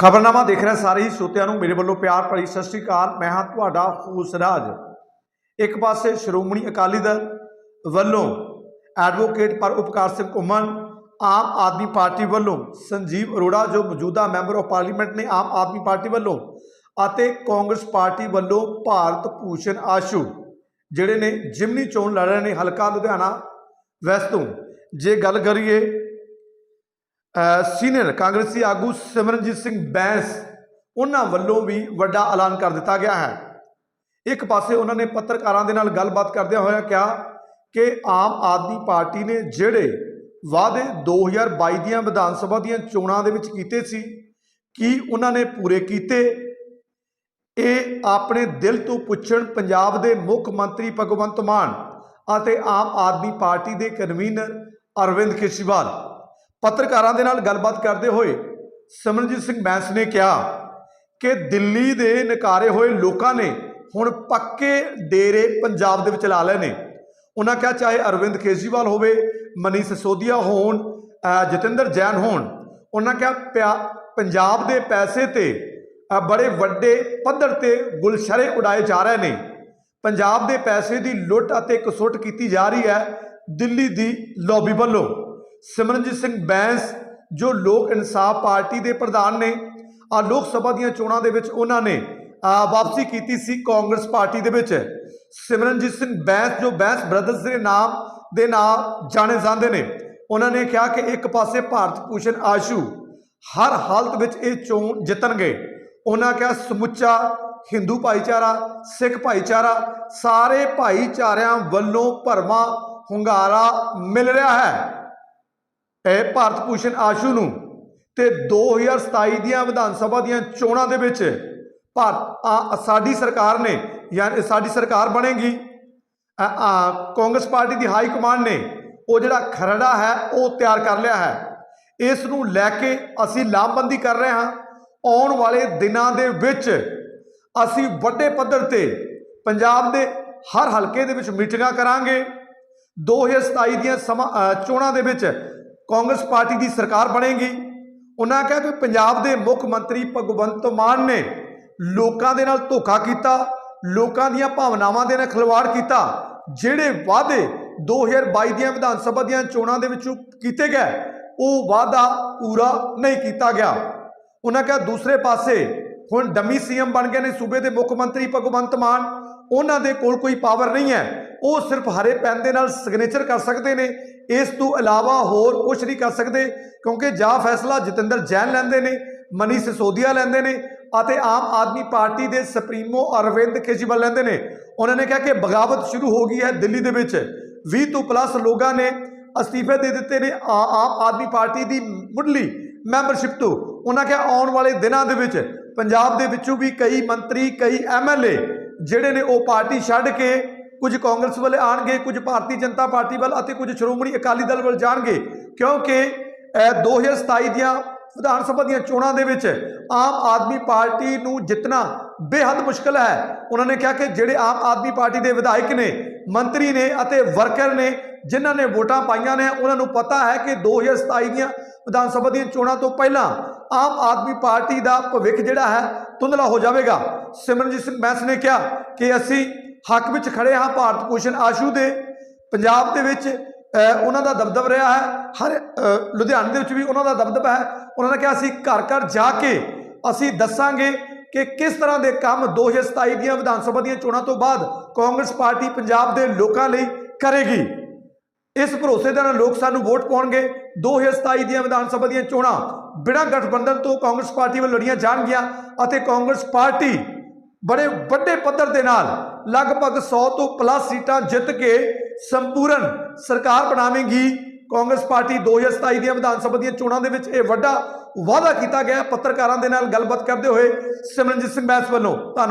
ਖਬਰਨਾਮਾ ਦੇਖ ਰਹੇ ਸਾਰੇ ਹੀ ਸਰੋਤਿਆਂ ਨੂੰ, ਮੇਰੇ ਵੱਲੋਂ ਪਿਆਰ ਭਰੀ ਸਤਿ ਸ੍ਰੀ ਅਕਾਲ। ਮੈਂ ਹਾਂ ਤੁਹਾਡਾ ਹੂਸਰਾਜ ਇੱਕ ਪਾਸੇ ਸ਼੍ਰੋਮਣੀ ਅਕਾਲੀ ਦਲ ਵੱਲੋਂ ਐਡਵੋਕੇਟ ਪਰ ਉਪਕਾਰ ਸਿੰਘ ਘੁੰਮਣ, ਆਮ ਆਦਮੀ ਪਾਰਟੀ ਵੱਲੋਂ ਸੰਜੀਵ ਅਰੋੜਾ ਜੋ ਮੌਜੂਦਾ ਮੈਂਬਰ ਆਫ ਪਾਰਲੀਮੈਂਟ ਨੇ ਆਮ ਆਦਮੀ ਪਾਰਟੀ ਵੱਲੋਂ ਅਤੇ ਕਾਂਗਰਸ ਪਾਰਟੀ ਵੱਲੋਂ ਭਾਰਤ ਭੂਸ਼ਣ ਆਸ਼ੂ, ਜਿਹੜੇ ਨੇ ਜਿਮਨੀ ਚੋਣ ਲੜ ਰਹੇ ਨੇ ਹਲਕਾ ਲੁਧਿਆਣਾ ਵੈਸਟ ਤੋਂ। ਜੇ ਗੱਲ ਕਰੀਏ ਸੀਨੀਅਰ ਕਾਂਗਰਸੀ ਆਗੂ ਸਿਮਰਨਜੀਤ ਸਿੰਘ ਬੈਂਸ, ਉਹਨਾਂ ਵੱਲੋਂ ਵੀ ਵੱਡਾ ਐਲਾਨ ਕਰ ਦਿੱਤਾ ਗਿਆ ਹੈ। ਇੱਕ ਪਾਸੇ ਉਹਨਾਂ ਨੇ ਪੱਤਰਕਾਰਾਂ ਦੇ ਨਾਲ ਗੱਲਬਾਤ ਕਰਦਿਆਂ ਹੋਇਆ ਕਿਹਾ ਕਿ ਆਮ ਆਦਮੀ ਪਾਰਟੀ ਨੇ ਜਿਹੜੇ ਵਾਅਦੇ 2022 ਦੀਆਂ ਵਿਧਾਨ ਸਭਾ ਦੀਆਂ ਚੋਣਾਂ ਦੇ ਵਿੱਚ ਕੀਤੇ ਸੀ, ਕੀ ਉਹਨਾਂ ਨੇ ਪੂਰੇ ਕੀਤੇ? ਇਹ ਆਪਣੇ ਦਿਲ ਤੋਂ ਪੁੱਛਣ ਪੰਜਾਬ ਦੇ ਮੁੱਖ ਮੰਤਰੀ ਭਗਵੰਤ ਮਾਨ ਅਤੇ ਆਮ ਆਦਮੀ ਪਾਰਟੀ ਦੇ ਕਨਵੀਨਰ ਅਰਵਿੰਦ ਕੇਜਰੀਵਾਲ। ਪੱਤਰਕਾਰਾਂ ਦੇ ਨਾਲ ਗੱਲਬਾਤ ਕਰਦੇ ਹੋਏ ਸਿਮਰਨਜੀਤ ਸਿੰਘ ਬੈਂਸ ਨੇ ਕਿਹਾ ਕਿ ਦਿੱਲੀ ਦੇ ਨਕਾਰੇ ਹੋਏ ਲੋਕਾਂ ਨੇ ਹੁਣ ਪੱਕੇ ਡੇਰੇ ਪੰਜਾਬ ਦੇ ਵਿੱਚ ਲਾ ਲਏ ਨੇ। ਉਹਨਾਂ ਕਿਹਾ ਚਾਹੇ ਅਰਵਿੰਦ ਕੇਜਰੀਵਾਲ ਹੋਵੇ ਮਨੀ ਸਿਸੋਦੀਆ ਹੋਣ ਜਤਿੰਦਰ ਜੈਨ ਹੋਣ, ਉਹਨਾਂ ਕਿਹਾ ਪਿਆ- ਪੰਜਾਬ ਦੇ ਪੈਸੇ ਤੇ ਬੜੇ ਵੱਡੇ ਪੱਧਰ ਤੇ ਗੁਲਸ਼ਰੇ ਉਡਾਏ ਜਾ ਰਹੇ ਨੇ। ਪੰਜਾਬ ਦੇ ਪੈਸੇ ਦੀ ਲੁੱਟ ਅਤੇ ਕਸੁੱਟ ਕੀਤੀ ਜਾ ਰਹੀ ਹੈ ਦਿੱਲੀ ਦੀ ਲੌਬੀ ਵੱਲੋਂ। ਸਿਮਰਨਜੀਤ ਸਿੰਘ ਬੈਂਸ, ਜੋ ਲੋਕ ਇਨਸਾਫ ਪਾਰਟੀ ਦੇ ਪ੍ਰਧਾਨ ਨੇ ਆ ਲੋਕ ਸਭਾ ਦੀਆਂ ਚੋਣਾਂ ਦੇ ਵਿੱਚ ਉਹਨਾਂ ਨੇ ਵਾਪਸੀ ਕੀਤੀ ਸੀ ਕਾਂਗਰਸ ਪਾਰਟੀ ਦੇ ਵਿੱਚ। ਸਿਮਰਨਜੀਤ ਸਿੰਘ ਬੈਂਸ, ਜੋ ਬੈਂਸ ਬ੍ਰਦਰਸ ਦੇ ਨਾਮ ਦੇ ਨਾਮ ਜਾਣੇ ਜਾਂਦੇ ਨੇ, ਉਹਨਾਂ ਨੇ ਕਿਹਾ ਕਿ ਇੱਕ ਪਾਸੇ ਭਾਰਤ ਭੂਸ਼ਣ ਆਸ਼ੂ ਹਰ ਹਾਲਤ ਵਿੱਚ ਇਹ ਚੋਣ ਜਿੱਤਣਗੇ। ਉਹਨਾਂ ਕਿਹਾ, ਸਮੁੱਚਾ ਹਿੰਦੂ ਭਾਈਚਾਰਾ, ਸਿੱਖ ਭਾਈਚਾਰਾ, ਸਾਰੇ ਭਾਈਚਾਰਿਆਂ ਵੱਲੋਂ ਭਰਮਾ ਹੁੰਗਾਰਾ ਮਿਲ ਰਿਹਾ ਹੈ। ਇਹ ਭਾਰਤ ਭੂਸ਼ਣ ਆਸ਼ੂ ਨੂੰ ਤੇ 2027 ਦੀਆਂ ਵਿਧਾਨ ਸਭਾ ਦੀਆਂ ਚੋਣਾਂ ਦੇ ਵਿੱਚ ਭਾਰਤ ਸਾਡੀ ਸਰਕਾਰ ਨੇ, ਯਾਨੀ ਸਾਡੀ ਸਰਕਾਰ ਬਣੇਗੀ। ਕਾਂਗਰਸ ਪਾਰਟੀ ਦੀ ਹਾਈ ਕਮਾਂਡ ਨੇ, ਉਹ ਜਿਹੜਾ ਖਰੜਾ ਹੈ, ਉਹ ਤਿਆਰ ਕਰ ਲਿਆ ਹੈ। ਇਸ ਨੂੰ ਲੈ ਕੇ ਅਸੀਂ ਲਾਮਬੰਦੀ ਕਰ ਰਹੇ ਹਾਂ। ਆਉਣ ਵਾਲੇ ਦਿਨਾਂ ਦੇ ਵਿੱਚ ਅਸੀਂ ਵੱਡੇ ਪੱਧਰ ਤੇ ਪੰਜਾਬ ਦੇ ਹਰ ਹਲਕੇ ਦੇ ਵਿੱਚ ਮੀਟਿੰਗਾਂ ਕਰਾਂਗੇ। 2027 ਦੀਆਂ ਸਮਾਂ ਚੋਣਾਂ ਦੇ ਵਿੱਚ ਕਾਂਗਰਸ ਪਾਰਟੀ ਦੀ ਸਰਕਾਰ ਬਣੇਗੀ। ਉਹਨਾਂ ਕਿਹਾ ਵੀ ਪੰਜਾਬ ਦੇ ਮੁੱਖ ਮੰਤਰੀ ਭਗਵੰਤ ਮਾਨ ਨੇ ਲੋਕਾਂ ਦੇ ਨਾਲ ਧੋਖਾ ਕੀਤਾ, ਲੋਕਾਂ ਦੀਆਂ ਭਾਵਨਾਵਾਂ ਦੇ ਨਾਲ ਖਿਲਵਾੜ ਕੀਤਾ, ਜਿਹੜੇ ਵਾਅਦੇ 2022 ਦੀਆਂ ਵਿਧਾਨ ਸਭਾ ਦੀਆਂ ਚੋਣਾਂ ਦੇ ਵਿੱਚੋਂ ਕੀਤੇ ਗਏ, ਉਹ ਵਾਅਦਾ ਪੂਰਾ ਨਹੀਂ ਕੀਤਾ ਗਿਆ। ਉਹਨਾਂ ਕਿਹਾ ਦੂਸਰੇ ਪਾਸੇ ਹੁਣ ਡਮੀ ਸੀਐਮ ਬਣ ਗਏ ਨੇ ਸੂਬੇ ਦੇ ਮੁੱਖ ਮੰਤਰੀ ਭਗਵੰਤ ਮਾਨ। ਉਹਨਾਂ ਦੇ ਕੋਲ ਕੋਈ ਪਾਵਰ ਨਹੀਂ ਹੈ। ਉਹ ਸਿਰਫ ਹਰੇ ਪੈਨ ਦੇ ਨਾਲ ਸਿਗਨੇਚਰ ਕਰ ਸਕਦੇ ਨੇ। ਇਸ ਤੋਂ ਇਲਾਵਾ ਹੋਰ ਕੁਝ ਨਹੀਂ ਕਰ ਸਕਦੇ, ਕਿਉਂਕਿ ਜਾਂ ਫੈਸਲਾ ਜਤਿੰਦਰ ਜੈਨ ਲੈਂਦੇ ਨੇ, ਮਨੀ ਸਿਸੋਦੀਆ ਲੈਂਦੇ ਨੇ ਅਤੇ ਆਮ ਆਦਮੀ ਪਾਰਟੀ ਦੇ ਸੁਪਰੀਮੋ ਅਰਵਿੰਦ ਕੇਜਰੀਵਾਲ ਲੈਂਦੇ ਨੇ। ਉਹਨਾਂ ਨੇ ਕਿਹਾ ਕਿ ਬਗਾਵਤ ਸ਼ੁਰੂ ਹੋ ਗਈ ਹੈ ਦਿੱਲੀ ਦੇ ਵਿੱਚ। 20 ਤੋਂ ਪਲੱਸ ਲੋਕਾਂ ਨੇ ਅਸਤੀਫੇ ਦੇ ਦਿੱਤੇ ਨੇ ਆਮ ਆਦਮੀ ਪਾਰਟੀ ਦੀ ਮੁੱਢਲੀ ਮੈਂਬਰਸ਼ਿਪ ਤੋਂ। ਉਹਨਾਂ ਕਿਹਾ ਆਉਣ ਵਾਲੇ ਦਿਨਾਂ ਦੇ ਵਿੱਚ ਪੰਜਾਬ ਦੇ ਵਿੱਚੋਂ ਵੀ ਕਈ ਮੰਤਰੀ, ਕਈ ਐਮਐਲਏ ਜਿਹੜੇ ਨੇ ਉਹ ਪਾਰਟੀ ਛੱਡ ਕੇ ਕੁਝ ਕਾਂਗਰਸ ਵੱਲ ਆਣਗੇ ਕੁਝ ਭਾਰਤੀ ਜਨਤਾ ਪਾਰਟੀ ਵੱਲ ਅਤੇ ਕੁਝ ਸ਼੍ਰੋਮਣੀ ਅਕਾਲੀ ਦਲ ਵੱਲ ਜਾਣਗੇ। ਕਿਉਂਕਿ ਅਹ, 2027 ਦੀਆਂ ਵਿਧਾਨ ਸਭਾ ਦੀਆਂ ਚੋਣਾਂ ਦੇ ਵਿੱਚ ਆਮ ਆਦਮੀ ਪਾਰਟੀ ਨੂੰ ਜਿੱਤਣਾ ਬੇਹੱਦ ਮੁਸ਼ਕਲ ਹੈ। ਉਹਨਾਂ ਨੇ ਕਿਹਾ ਕਿ ਜਿਹੜੇ ਆਮ ਆਦਮੀ ਪਾਰਟੀ ਦੇ ਵਿਧਾਇਕ ਨੇ ਮੰਤਰੀ ਨੇ ਅਤੇ ਵਰਕਰ ਨੇ ਜਿਨ੍ਹਾਂ ਨੇ ਵੋਟਾਂ ਪਾਈਆਂ ਨੇ ਉਹਨਾਂ ਨੂੰ ਪਤਾ ਹੈ ਕਿ 2027 ਦੀਆਂ ਵਿਧਾਨ ਸਭਾ ਦੀਆਂ ਚੋਣਾਂ ਤੋਂ ਪਹਿਲਾਂ ਆਮ ਆਦਮੀ ਪਾਰਟੀ ਦਾ ਭਵਿੱਖ ਜਿਹੜਾ ਹੈ ਧੁੰਦਲਾ ਹੋ ਜਾਵੇਗਾ। ਸਿਮਰਨਜੀਤ ਸਿੰਘ ਬੈਂਸ ਨੇ ਕਿਹਾ ਕਿ ਅਸੀਂ ਹੱਕ ਵਿੱਚ ਖੜੇ ਹਾਂ ਭਾਰਤ ਭੂਸ਼ਣ ਆਸ਼ੂ ਦੇ। ਪੰਜਾਬ ਦੇ ਵਿੱਚ ਉਹਨਾਂ ਦਾ ਦਬਦਬ ਰਿਹਾ ਹੈ। ਹਰ ਲੁਧਿਆਣੇ ਦੇ ਵਿੱਚ ਵੀ ਉਹਨਾਂ ਦਾ ਦਬਦਬਾ ਹੈ। ਉਹਨਾਂ ਨੇ ਕਿਹਾ ਅਸੀਂ ਘਰ ਘਰ ਜਾ ਕੇ ਅਸੀਂ ਦੱਸਾਂਗੇ ਕਿ ਕਿਸ ਤਰ੍ਹਾਂ ਦੇ ਕੰਮ 2027 ਦੀਆਂ ਵਿਧਾਨ ਸਭਾ ਦੀਆਂ ਚੋਣਾਂ ਤੋਂ ਬਾਅਦ ਕਾਂਗਰਸ ਪਾਰਟੀ ਪੰਜਾਬ ਦੇ ਲੋਕਾਂ ਲਈ ਕਰੇਗੀ। ਇਸ ਭਰੋਸੇ ਦੇ ਨਾਲ ਲੋਕ ਸਾਨੂੰ ਵੋਟ ਪਾਉਣਗੇ। 2027 ਦੀਆਂ ਵਿਧਾਨ ਸਭਾ ਦੀਆਂ ਚੋਣਾਂ ਬਿਨਾਂ ਗਠਬੰਧਨ ਤੋਂ ਕਾਂਗਰਸ ਪਾਰਟੀ ਵੱਲ ਲੜੀਆਂ ਜਾਣਗੀਆਂ ਅਤੇ ਕਾਂਗਰਸ ਪਾਰਟੀ ਬੜੇ ਵੱਡੇ ਪੱਧਰ ਦੇ ਨਾਲ ਲਗਭਗ 100 ਤੋਂ ਪਲੱਸ ਸੀਟਾਂ ਜਿੱਤ ਕੇ ਸੰਪੂਰਨ ਸਰਕਾਰ ਬਣਾਵੇਗੀ। ਕਾਂਗਰਸ ਪਾਰਟੀ 2027 ਦੀਆਂ ਵਿਧਾਨ ਸਭਾ ਦੀਆਂ ਚੋਣਾਂ ਦੇ ਵਿੱਚ ਇਹ ਵੱਡਾ ਵਾਅਦਾ ਕੀਤਾ ਗਿਆ। ਪੱਤਰਕਾਰਾਂ ਦੇ ਨਾਲ ਗੱਲਬਾਤ ਕਰਦੇ ਹੋਏ ਸਿਮਰਨਜੀਤ ਸਿੰਘ ਬੈਂਸ ਵੱਲੋਂ ਧੰਨਵਾਦ।